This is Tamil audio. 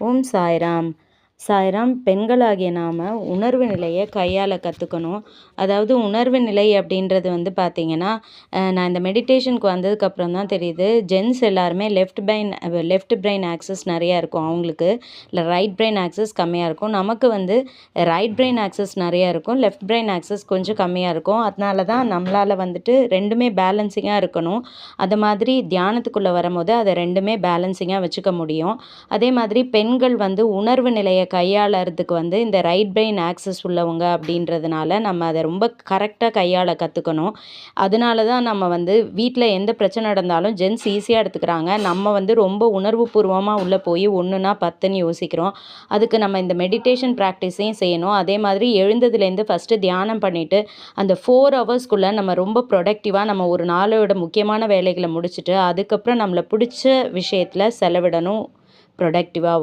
ஓம் சாய்ராம் சாய்ராம் பெண்களாகிய நாம் உணர்வு நிலையை கையாள கற்றுக்கணும் அதாவது உணர்வு நிலை அப்படின்றது வந்து பார்த்திங்கன்னா நான் இந்த மெடிடேஷனுக்கு வந்ததுக்கப்புறம் தான் தெரியுது. ஜென்ஸ் எல்லாருமே left brain left brain access நிறையா இருக்கும் அவங்களுக்கு. இல்லை ரைட் பிரெயின் ஆக்சஸ் கம்மியாக இருக்கும். நமக்கு வந்து ரைட் பிரெயின் ஆக்சஸ் நிறையா இருக்கும். லெஃப்ட் பிரெயின் ஆக்சஸ் கொஞ்சம் கம்மியாக இருக்கும். அதனால தான் நம்மளால் வந்துட்டு ரெண்டுமே பேலன்சிங்காக இருக்கணும். அது மாதிரி தியானத்துக்குள்ளே வரும்போது அதை ரெண்டுமே பேலன்சிங்காக வச்சுக்க முடியும். அதே மாதிரி பெண்கள் வந்து உணர்வு நிலையை கையாளறதுக்கு வந்து இந்த ரைட் பிரெயின் ஆக்சஸ் உள்ளவங்க அப்படின்றதுனால நம்ம அதை ரொம்ப கரெக்டாக கையாள கற்றுக்கணும் அதனால தான் நம்ம வந்து வீட்டில் எந்த பிரச்சனை நடந்தாலும் ஜென்ஸ் ஈஸியாக எடுத்துக்கிறாங்க. நம்ம வந்து ரொம்ப உணர்வு பூர்வமாக உள்ளே போய் ஒன்றுனா பத்துன்னு யோசிக்கிறோம். அதுக்கு நம்ம இந்த மெடிடேஷன் ப்ராக்டிஸையும் செய்யணும். அதே மாதிரி எழுந்ததுலேருந்து ஃபஸ்ட்டு தியானம் பண்ணிவிட்டு அந்த ஃபோர் ஹவர்ஸ்க்குள்ளே நம்ம ரொம்ப ப்ரொடக்டிவாக நம்ம ஒரு நாளோட முக்கியமான வேலைகளை முடிச்சுட்டு அதுக்கப்புறம் நம்மளை பிடிச்ச விஷயத்தில் செலவிடணும். ப்ரொடக்டிவாக